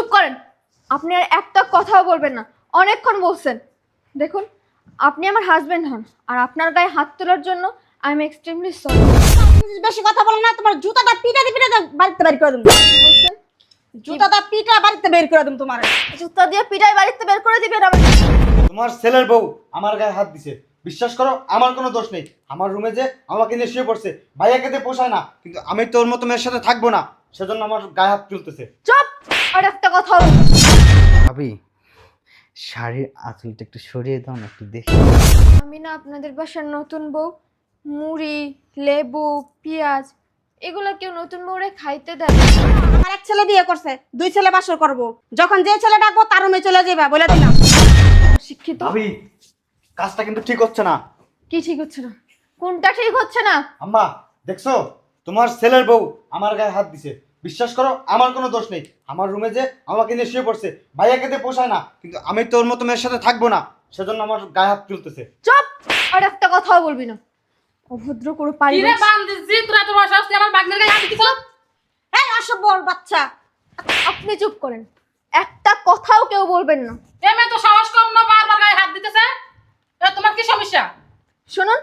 চুপ করেন। আপনি আর একটা কথাও বলবেন না। অনেকক্ষণ বলছেন। দেখুন আপনি আমার হাজবেন্ড হন আর আপনার গায়ে হাত তোলার জন্য আই এম এক্সট্রিমলি সরি বেশি কথা বলো না তোমার জুতাটা পিটা দিয়ে পিটা বাড়িতে বের করে দেবো বলছেন? জুতাটা পিটা বাড়িতে বের করে দেবো তোমার। জুতা দিয়ে পিটাই বাড়িতে বের করে দিবেন আমাকে। তোমার ছেলের বউ আমার গায়ে হাত দিছে। বিশ্বাস করো আমার কোনো দোষ নেই। আমার রুমে যে আমাকে নিয়ে শুয়ে পড়ছে ভাইয়াকে দিয়ে পোষায় না কিন্তু আমি তোর মতো মেয়ের সাথে থাকব না সেজন্য আমার গায়ে হাত তুলতেছে। চুপ! আর একটা কথা ভাবি শাড়ির আঁচলটা একটু সরিয়ে দাও না একটু দেখি। আমি না আপনাদের বাসার নতুন বউ মুড়ি লেবু পেঁয়াজ এগুলো কেউ নতুন বউরে খাইতে দেয় না। আমার এক ছেলে বিয়ে করছে দুই ছেলে বাসর করব। যখন যে ছেলে ডাকবো তার রুমে চলে যাবা বলে দিলাম। শিক্ষিত। ভাবি কাজটা কিন্তু ঠিক হচ্ছে না। কি ঠিক হচ্ছে না? কোনটা ঠিক হচ্ছে না? আম্মা দেখছ? তোমার ছেলের বউ আমার গায়ে হাত দিছে। বিশ্বাস করো আমার কোনো দোষ নেই। আমার রুমে যে আমাকে নিয়ে শুয়ে পড়ছে ভাইয়াকে দিয়ে পোষায় না কিন্তু আমি তোর মতো মেয়ের সাথে থাকব না সেজন্য আমার গায়ে হাত তুলতেছে। চুপ! আর একটা কথাও বলবি না। অভদ্র করে পারি কিরে বান্দিজি তোরা তো বসে আসছিস আমার বাগনের গায়ে হাত দিছিস এই অসভ্য বাচ্চা। আপনি চুপ করেন। একটা কথাও কেউ বলবেন না। এ মেয়ে তো সাহস কম না বারবার গায়ে হাত দিতেছে। এ তোমার কি সমস্যা? শুনুন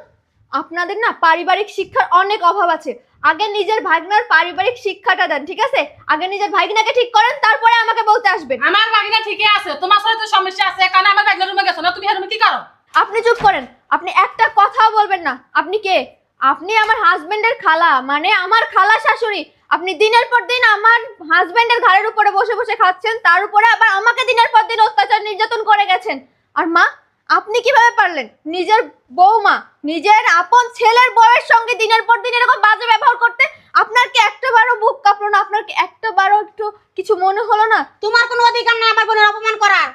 আপনাদের না পারিবারিক শিক্ষার অনেক অভাব আছে। আগে নিজের ভাগনার পারিবারিক শিক্ষাটা দেন ঠিক আছে? আগে নিজের ভাগনাকে ঠিক করেন তারপরে আমাকে বলতে আসবেন। আমার বাগিনা ঠিকই আছে তোমার সাথে তো সমস্যা আছে কারণ আমার বাগনের রুমে গেছো না তুমি হেরুমে কি করো? আপনি চুপ করেন আপনি একটা কথাও বলবেন না। আপনি কে? আপনি আমার হাজবেন্ডের খালা মানে আমার খালা শাশুড়ি। আপনি দিনের পর দিন আমার হাজবেন্ডের ঘাড়ের উপরে বসে বসে খাচ্ছেন তার উপরে আবার আমাকে দিনের পর দিন অত্যাচার নির্যাতন করে গেছেন। আর মা আপনি কীভাবে পারলেন? নিজের বৌমা নিজের আপন ছেলের বউয়ের সঙ্গে দিনের পর দিন এরকম বাজে ব্যবহার করতে আপনার কি একটাবারও বুক কাঁপলো না? আপনার কি একটাবারও একটু কিছু মনে হলো না? তোমার কোনো অধিকার নেই আমার বোনের অপমান করার।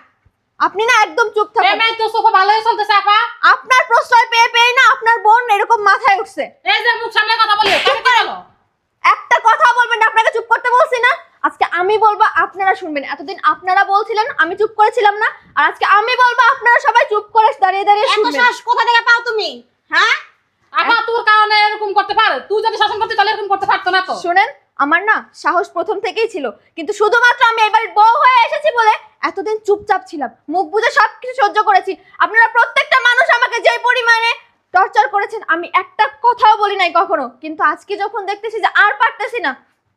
আপনি না একদম চুপ থাকুন। মেয়ে তো সোফা ভালোই চলতেছে আপা। আপনার প্রশ্রয় পেয়ে পেয়ে না আপনার বোন এরকম মাথায় উঠছে। এই যে মুখ সামনে কথা বলি বলো একটা কথা বলবেন না আপনাকে চুপ করতে বলছি না। আজকে আমি বলব আপনারা শুনবেন। এতদিন আপনারা বলছিলেন আমি চুপ করেছিলাম না। আর আজকে আমি বলব আপনারা সবাই চুপ করে দাঁড়িয়ে দাঁড়িয়ে এত সাহস কোথা থেকে পাও তুমি? হ্যাঁ? আপা তোর কারণে এরকম করতে পারে। তুই যদি শাসন করতে তাহলে এরকম করতে পারতো না তো। শুনেন আমার না সাহস প্রথম থেকেই ছিল। কিন্তু শুধুমাত্র আমি এবার বউ হয়ে এসেছি বলে এতদিন চুপচাপ ছিলাম। মুখ বুঝে সব কিছু সহ্য করেছি। আপনারা প্রত্যেকটা মানুষ আমাকে যে পরিমাণে টর্চার করেছেন আমি একটা কথাও বলি নাই কখনো। কিন্তু আজকে যখন দেখতেছি যে আর পারতেছি না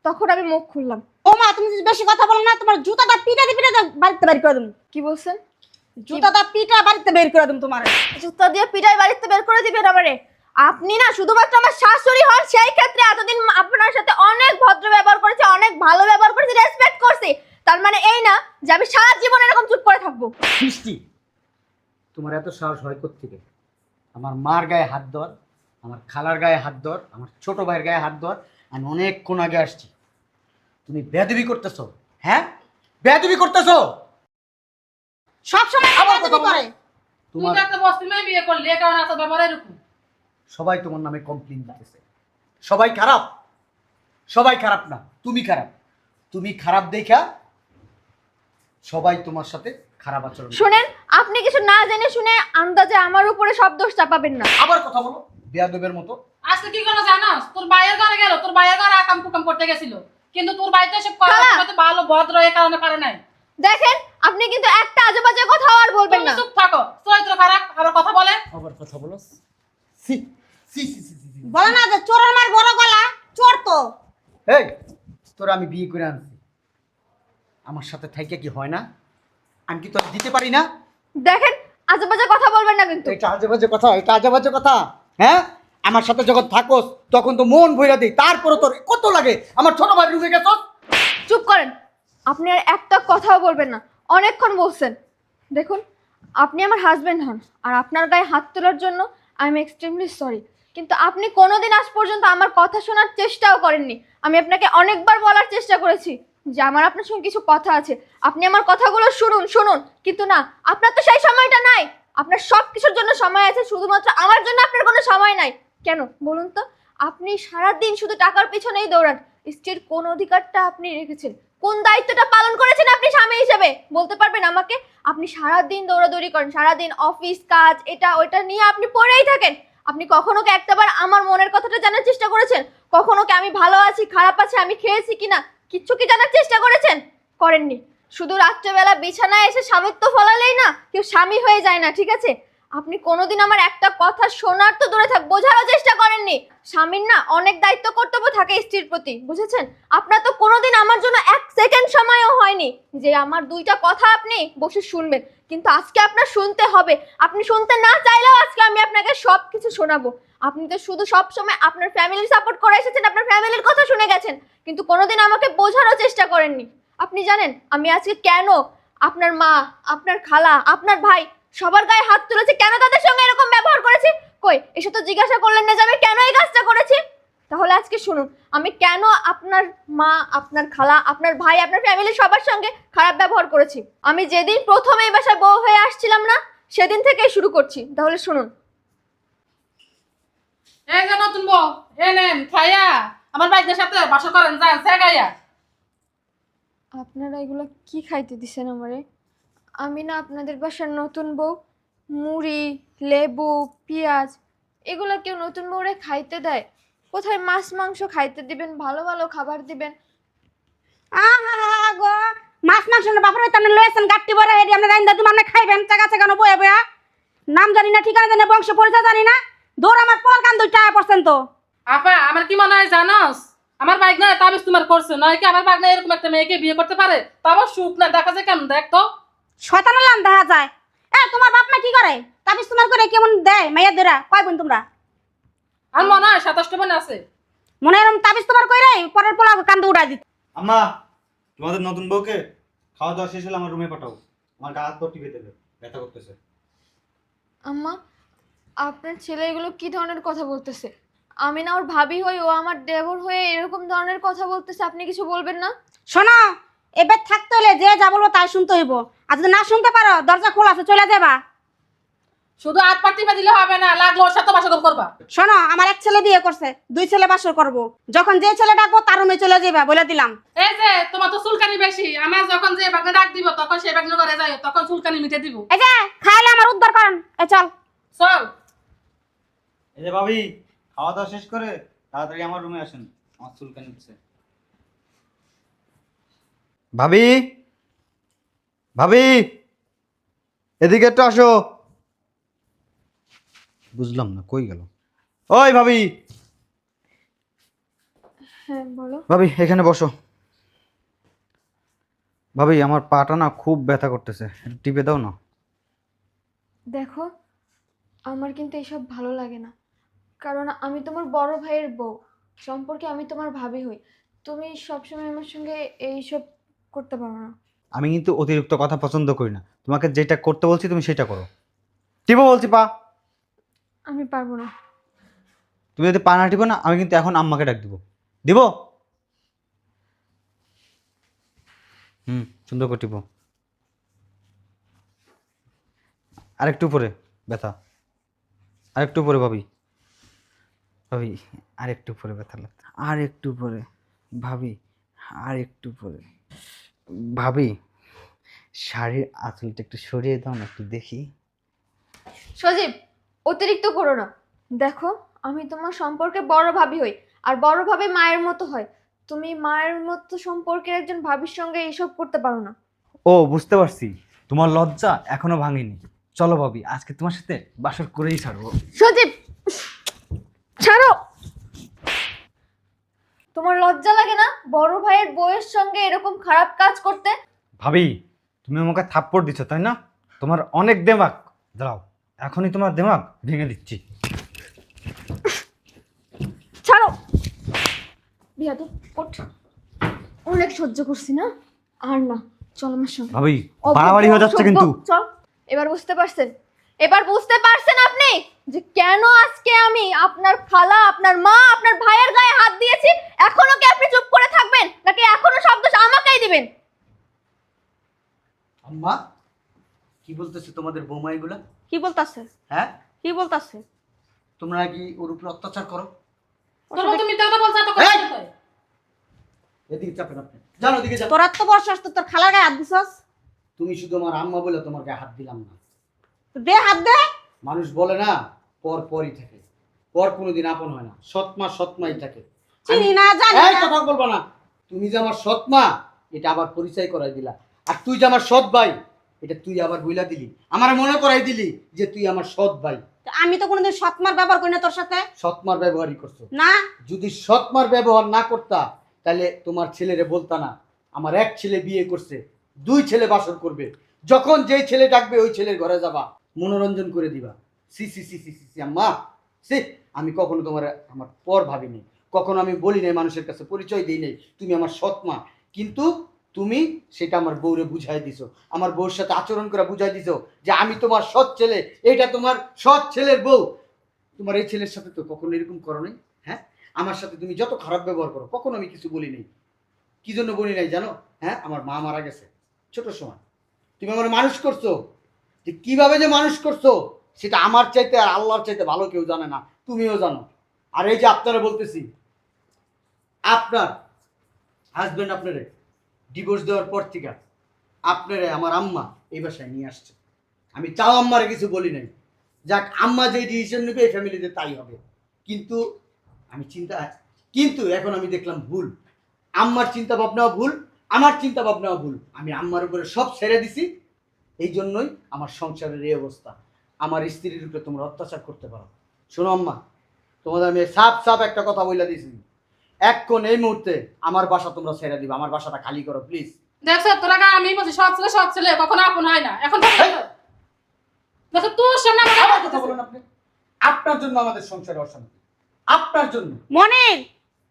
তখন আমি মুখ খুললাম। ও মা তুমি যদি বেশি কথা বলো না তোমার জুতাটা পিটা দিয়ে পিটা বাড়িতে বের করে দেবো। কি বলছেন? জুতাটা পিটা বাড়িতে বের করে দেবো তোমার। জুতা দিয়ে পিটাই বাড়িতে বের করে দিবেন আমারে? আপনি না শুধুমাত্র আমার শাশুড়ি হন সেই ক্ষেত্রে এতদিন আপনার সাথে অনেক ভদ্র ব্যবহার করেছি অনেক ভালো ব্যবহার করেছি রেসপেক্ট করছি। তার মানে এই না যে আমি সারা জীবন এরকম চুপ করে থাকব। সৃষ্টি তোমার এত সাহস হয় থেকে আমার মার গায়ে হাত ধর আমার খালার গায়ে হাত ধর আমার ছোট ভাইয়ের গায়ে হাত ধর আমি অনেকক্ষণ আগে আসছি। তুমি বেদবি করতেছো। হ্যাঁ? বেদবি করতেছো? সব সময় কথা বলো। করে। তুই তোমার তো একটা বিয়ে করলি এ কারণে আসা ব্যবহার এরকম। সবাই তোমার নামে কমপ্লেন দিতেছে। সবাই খারাপ? সবাই খারাপ না তুমি খারাপ। তুমি খারাপ দেখা সবাই তোমার সাথে খারাপ আচরণ করে। শুনেন আপনি কিছু না জেনে শুনে আন্দাজে আমার উপরে সব দোষ চাপাবেন না। আবার কথা বলো বেয়াদবের মতো। আজকে কি করল জানাস? তোর বাইয়ের ঘরে গেল তোর বাইয়ের ঘরে আকাম কুকাম করতে গেছিল। কিন্তু তোর বাড়িতে এসব। হয়তো ভালো ভদ্র এ কারণে পারে নাই। দেখেন আপনি কিন্তু একটা আজে বাজে কথাও আর বলবেন না। চুপ থাকো। চরিত্র খারাপ আবার কথা বলে। আবার কথা বলো। সি সি সি সি। বলো না যে চোরের মার বড় গলা চোর তো। এই তোর আমি বিয়ে করে আনছি। আমার সাথে থাইকে কি হয় না? আমি কি তোর দিতে পারি না? দেখেন আজে বাজে কথা বলবেন না কিন্তু। এটা আজে বাজে কথা এটা আজে বাজে কথা হ্যাঁ? আমার সাথে যখন থাকোস, তখন তো মন ভইরা দিই তারপরে তোর কত লাগে? আমার ছোট ভাই রুমে গেছ চুপ করেন, আপনি আর একটা কথাও বলবেন না, অনেকক্ষণ বলছেন। দেখুন, আপনি আমার হাজবেন্ড হন, আর আপনার গায়ে হাত তোলার জন্য আই এম এক্সট্রিমলি সরি কিন্তু আপনি কোনোদিন আজ পর্যন্ত আমার কথা শোনার চেষ্টাও করেননি। আমি আপনাকে অনেকবার বলার চেষ্টা করেছি যে আমার আপনার সঙ্গে কিছু কথা আছে। আপনি আমার কথাগুলো শুনুন শুনুন, কিন্তু না, আপনার তো সেই সময়টা নাই। আপনার সব কিছুর জন্য সময় আছে, শুধুমাত্র আমার জন্য আপনার কোনো সময় নাই। কেন বলুন তো? আপনি সারা দিন শুধু টাকার পিছনেই দৌড়ান। স্ত্রীর কোন অধিকারটা আপনি রেখেছেন? কোন দায়িত্বটা পালন করেছেন আপনি স্বামী হিসেবে? বলতে পারবেন আমাকে? আপনি সারা দিন দৌড়াদৌড়ি করেন সারা দিন অফিস, কাজ, এটা, ওইটা নিয়ে আপনি পড়েই থাকেন। আপনি কখনো কি একটাবার আমার মনের কথাটা জানার চেষ্টা করেছেন? কখনো কি আমি ভালো আছি, খারাপ আছি, আমি খেয়েছি কিনা? কিচ্ছু কি জানার চেষ্টা করেছেন? করেননি। শুধু রাত্রেবেলা বিছানায় এসে স্বামীত্ব ফলালেই না, কেউ স্বামী হয়ে যায় না, ঠিক আছে? আপনি কোনোদিন আমার একটা কথা শোনার তো দূরে থাক, বোঝারও চেষ্টা করেননি। স্বামীর না অনেক দায়িত্ব কর্তব্য থাকে স্ত্রীর প্রতি, বুঝেছেন? আপনার তো কোনোদিন আমার জন্য এক সেকেন্ড সময়ও হয়নি যে আমার দুইটা কথা আপনি বসে শুনবেন। কিন্তু আজকে আপনার শুনতে হবে। আপনি শুনতে না চাইলেও আজকে আমি আপনাকে সব কিছু শোনাবো। আপনি তো শুধু সব সময় আপনার ফ্যামিলি সাপোর্ট করে এসেছেন, আপনার ফ্যামিলির কথা শুনে গেছেন। কিন্তু কোনোদিন আমাকে বোঝারও চেষ্টা করেননি। আপনি জানেন, আমি আজকে কেন আপনার মা, আপনার খালা, আপনার ভাই সবার গায়ে হাত তুলেছে কেন তাদের সঙ্গে এরকম ব্যবহার করেছি কই এসে তো জিজ্ঞাসা করলেন না যে আমি কেন এই কাজটা করেছি? তাহলে আজকে শুনুন আমি কেন আপনার মা আপনার খালা আপনার ভাই আপনার ফ্যামিলির সবার সঙ্গে খারাপ ব্যবহার করেছি? আমি যেদিন প্রথম এই বাসায় বউ হয়ে আসছিলাম না সেদিন থেকেই শুরু করছি। তাহলে শুনুন। এই যে নতুন বউ খাইয়া। আমার বাইকের সাথে বাসা করেন যান সে আপনারা এগুলো কি খাইতে দিছেন আমারে? আমি না আপনাদের বাসার নতুন বউ মুড়ি লেবু পেঁয়াজ এগুলো কেউ নতুন বউরে খাইতে দেয়। কোথায় মাছ মাংস খাইতে দিবেন ভালো ভালো খাবার দিবেন। আহা গো মাছ মাংস না বাপরে তামনে লয়েছেন গাট্টি বড় হেডি আমরা রাইন্দা তুমি আমরা খাইবেন চাকা চাকা বয়ে বয়া নাম জানি না ঠিকানা জানি না বংশ পরিচয় জানি না। দৌড় আমার পল কান দুইটা পার্সেন্ট তো। আপা আমার কি মনে হয় জানোস? আমার বাইক না তাবিজ তোমার করছে নয় কি আমার বাইক না এরকম একটা মেয়েকে বিয়ে করতে পারে? তারপর সুখ না দেখা যায় কেমন দেখ তো। শয়তানের লাম দেখা যায়। এ তোমার বাপ মা কি করে? তাবিজ তোমার করে কেমন দেয়? মাইয়া দেরা কয় বোন তোমরা? আর মনে হয় সাতাশটা বোন আছে। মনে তাবিজ তোমার কইরে পরের পোলা কান্দে উড়াই দিত। আম্মা তোমাদের নতুন বউকে খাওয়া দাওয়া শেষ হলে আমার রুমে পাঠাও। আমার গা হাত পা টিপে দেবে ব্যথা করতেছে। আম্মা আপনার ছেলে এগুলো কি ধরনের কথা বলতেছে? আমি না ওর ভাবি হই ও আমার দেবর হয়ে এরকম ধরনের কথা বলতেছে আপনি কিছু বলবেন না? শোনো এবার থাকতে হলে যে যা বলব তাই শুনতে হইব। আর যদি না শুনতে পারো দরজা খোলা আছে চলে যাবা। শুধু আট পাটি দিলে হবে না লাগল ওর সাথে বাসা করবা। শোনো আমার এক ছেলে বিয়ে করছে দুই ছেলে বাসর করব। যখন যে ছেলে ডাকবো তার রুমে চলে যাবা বলে দিলাম। এই যে তোমার তো চুলকানি বেশি আমার যখন যে বাগনে ডাক দিব তখন সেই বাগনে ঘরে যাই তখন চুলকানি মিটে দিব। এই যে খাইলে আমার উদ্ধার করেন এই চল। চল। এই যে ভাবি খাওয়া দাওয়া শেষ করে তাড়াতাড়ি আমার রুমে আসেন আমার চুলকানি উঠছে। ভাবি? ভাবি এদিকে একটু আসো। বুঝলাম না কই গেল? ওই ভাবি। হ্যাঁ বলো। ভাবি এখানে বসো। ভাবি আমার পাটা না খুব ব্যথা করতেছে টিপে দাও না। দেখো আমার কিন্তু এসব ভালো লাগে না। কারণ আমি তোমার বড় ভাইয়ের বউ সম্পর্কে আমি তোমার ভাবি হই। তুমি সবসময় আমার সঙ্গে এইসব করতে পারো না। আমি কিন্তু অতিরিক্ত কথা পছন্দ করি না। তোমাকে যেটা করতে বলছি তুমি সেটা করো। টিপো বলছি পা? আমি পারব না। তুমি যদি পা না টিপো না আমি কিন্তু এখন আম্মাকে ডাক দিব। দিব? হুম সুন্দর করে টিপো। আরেকটু উপরে ব্যথা। আরেকটু উপরে ভাবি। ভাবি আরেকটু উপরে ব্যথা লাগছে। আর একটু উপরে ভাবি আর একটু উপরে। ভাবি শাড়ির আঁচলটা একটু সরিয়ে দাও না একটু দেখি। সজীব অতিরিক্ত করো না। দেখো আমি তোমার সম্পর্কে বড় ভাবি হই আর বড় ভাবে মায়ের মতো হয়। তুমি মায়ের মতো সম্পর্কের একজন ভাবির সঙ্গে এইসব করতে পারো না। ও বুঝতে পারছি। তোমার লজ্জা এখনও ভাঙেনি। চলো ভাবি আজকে তোমার সাথে বাসর করেই ছাড়বো। সজীব ছাড়ো। তোমার লজ্জা লাগে না বড় ভাইয়ের বউয়ের সঙ্গে এরকম খারাপ কাজ করতে? ভাবি তুমি আমাকে থাপ্পড় দিচ্ছ তাই না? তোমার অনেক দেমাক। দাঁড়াও এখনই তোমার দেমাগ ভেঙে দিচ্ছি। ছাড়ো। বিয়াদ ওঠ। অনেক সহ্য করছি না। আর না চল আমার সঙ্গে। ভাবি বাড়াবাড়ি হয়ে যাচ্ছে কিন্তু। চল। এবার বুঝতে পারছেন? এবার বুঝতে পারছেন আপনি যে কেন আজকে আমি আপনার খালা আপনার মা আপনার ভাইয়ের গায়ে হাত দিয়েছি? এখনও কি আপনি চুপ করে থাকবেন? নাকি এখনও শব্দ আমাকেই দিবেন? আম্মা কি বলতেছে তোমাদের বৌমা এগুলা? কি বলতাছে? হ্যাঁ? কি বলতাছে? তোমরা কি ওর উপরে অত্যাচার করো? মতো মিথ্যা কথা এত কথা বলতে। এদিকে চাপেন আপনি। জানো দিকে যাও তোর এত খালার গায়ে হাত দিছস? তুমি শুধু আমার আম্মা বলে তোমার গায়ে হাত দিলাম না। দে হাত দে। মানুষ বলে না পর পরই থাকে। পর কোনোদিন আপন হয় না। সৎমা সৎমাই থাকে। চিনি না জানি এই না। কথা বলব না। তুমি যে আমার সৎমা এটা আবার পরিচয় করাই দিলা। আর তুই যে আমার সৎ ভাই এটা তুই আবার বইলা দিলি। আমার মনে করাই দিলি যে তুই আমার সৎ ভাই। তো আমি তো কোনোদিন সৎমার ব্যবহার করি না তোর সাথে? সৎমার ব্যবহারই করছ। না? যদি সৎমার ব্যবহার না করতা তাহলে তোমার ছেলেরে বলতা না। আমার এক ছেলে বিয়ে করছে দুই ছেলে বাসর করবে। যখন যেই ছেলে ডাকবে ওই ছেলের ঘরে যাবা। মনোরঞ্জন করে দিবা। সি সি সি সি সি সি আম্মা সি আমি কখনো তোমার আমার পর ভাবিনি। কখনো আমি বলি নাই মানুষের কাছে পরিচয় দিই নাই তুমি আমার সৎমা কিন্তু তুমি সেটা আমার বউরে বুঝাই দিছো, আমার বউর সাথে আচরণ করে বুঝাই দিছো যে আমি তোমার সৎ ছেলে, এটা তোমার সৎ ছেলের বউ। তোমার এই ছেলের সাথে তো কখনো এরকম করো নাই হ্যাঁ? আমার সাথে তুমি যত খারাপ ব্যবহার করো, কখনো আমি কিছু বলি নাই। কি জন্য বলি নাই জানো? হ্যাঁ আমার মা মারা গেছে, ছোট সময়। তুমি আমার মানুষ করছ, যে কীভাবে যে মানুষ করছ, সেটা আমার চাইতে আর আল্লাহর চাইতে ভালো কেউ জানে না, তুমিও জানো। আর এই যে আপনারা বলতেছি, আপনার হাজবেন্ড আপনারে ডিভোর্স দেওয়ার পর থেকে আপনারে আমার আম্মা এই বাসায় নিয়ে আসছে। আমি চাও আম্মারে কিছু বলি নাই। যাক, আম্মা যে ডিসিশন নেবে এই ফ্যামিলিতে তাই হবে। কিন্তু আমি চিন্তা, কিন্তু এখন আমি দেখলাম ভুল। আম্মার চিন্তা ভাবনাও ভুল, আমার চিন্তা ভাবনাও ভুল। আমি আম্মার উপরে সব ছেড়ে দিছি। এই জন্যই আমার সংসারের এই অবস্থা। আমার স্ত্রীর উপরে তোমরা অত্যাচার করতে পারো। শোনো আম্মা, তোমাদের আমি সাপ সাপ একটা কথা বলে দিয়েছি। এক্ষণ এই মুহূর্তে আমার বাসা তোমরা ছেড়ে দিবে আমার বাসাটা খালি করো প্লিজ দেখছ তোরা গা আমি বলছি সৎ ছেলে সৎ ছেলে কখনো আপন হয় না। এখন দেখো তোর সামনে আমার কথা বলেন আপনি। আপনার জন্য আমাদের সংসারে অশান্তি। আপনার জন্য। মনির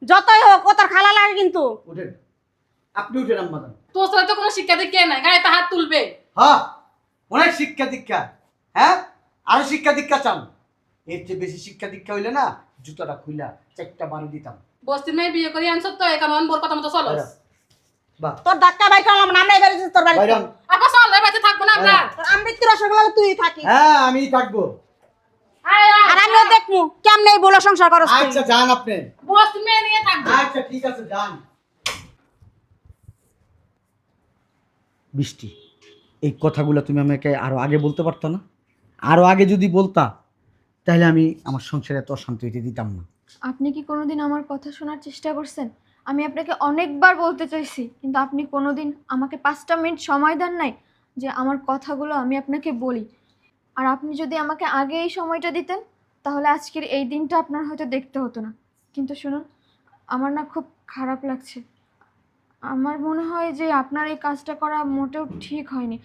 যতই হোক ও তোর খালা লাগে কিন্তু। উঠেন। আপনি উঠেন আম্মা তোর সাথে তো কোনো শিক্ষা দীক্ষা নাই গায়ে হাত তুলবে। হ্যাঁ অনেক শিক্ষা দীক্ষা। হ্যাঁ? আরও শিক্ষা দীক্ষা চান? এর চেয়ে বেশি শিক্ষা দীক্ষা হইলে না জুতাটা খুইলা চারটা বাড়ি দিতাম। বস্তির মেয়ে বিয়ে করি আনছো তো এখন বোর কথা মতো চলো। তোর ধাক্কা করলাম না আমরা এবারে তোর বাড়ি আপা চল থাকব না আমরা। আমৃত্যু রসগোল্লা তুই থাকিস। হ্যাঁ আমি থাকব। আর আমিও দেখমু কেমনে এই বলো সংসার আচ্ছা যান আপনি। বস্তির মেয়ে নিয়ে থাকব। আচ্ছা ঠিক আছে যান। বৃষ্টি এই কথাগুলো তুমি আমাকে আরও আগে বলতে পারতো না? আরও আগে যদি বলতা তাহলে আমি আমার সংসারে এত অশান্তি হইতে দিতাম না। আপনি কি কোনোদিন আমার কথা শোনার চেষ্টা করছেন? আমি আপনাকে অনেকবার বলতে চাইছি, কিন্তু আপনি কোনোদিন আমাকে পাঁচটা মিনিট সময় দেন নাই যে আমার কথাগুলো আমি আপনাকে বলি। আর আপনি যদি আমাকে আগে এই সময়টা দিতেন, তাহলে আজকের এই দিনটা আপনার হয়তো দেখতে হতো না। কিন্তু শুনুন, আমার না খুব খারাপ লাগছে। আমার মনে হয় যে আপনার এই কাজটা করা মোটেও ঠিক হয়নি।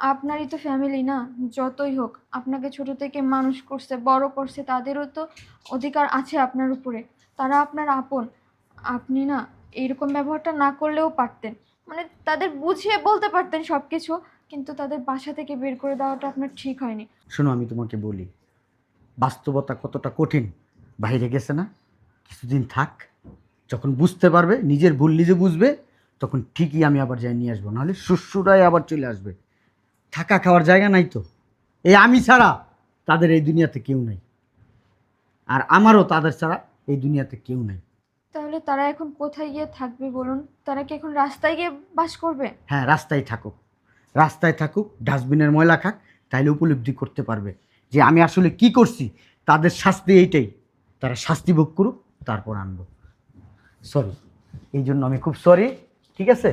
আপনারই তো ফ্যামিলি না, যতই হোক। আপনাকে ছোট থেকে মানুষ করছে, বড় করছে, তাদেরও তো অধিকার আছে আপনার উপরে। তারা আপনার আপন। আপনি না এইরকম ব্যবহারটা না করলেও পারতেন। মানে তাদের বুঝিয়ে বলতে পারতেন সব কিছু কিন্তু তাদের বাসা থেকে বের করে দেওয়াটা আপনার ঠিক হয়নি। শোনো, আমি তোমাকে বলি, বাস্তবতা কতটা কঠিন, বাইরে গেছে না? কিছুদিন থাক, যখন বুঝতে পারবে, নিজের ভুল নিজে বুঝবে, তখন ঠিকই আমি আবার যাই নিয়ে আসব। নাহলে শ্বশুরাই আবার চলে আসবে। থাকা খাওয়ার জায়গা নাই তো। এই আমি ছাড়া তাদের এই দুনিয়াতে কেউ নাই। আর আমারও তাদের ছাড়া এই দুনিয়াতে কেউ নাই। তাহলে তারা এখন কোথায় গিয়ে থাকবে বলুন? তারা কি এখন রাস্তায় গিয়ে বাস করবে? হ্যাঁ রাস্তায় থাকুক। রাস্তায় থাকুক ডাস্টবিনের ময়লা খাক তাইলে উপলব্ধি করতে পারবে যে আমি আসলে কি করছি। তাদের শাস্তি এইটাই। তারা শাস্তি ভোগ করুক তারপর আনব। সরি এই জন্য আমি খুব সরি ঠিক আছে?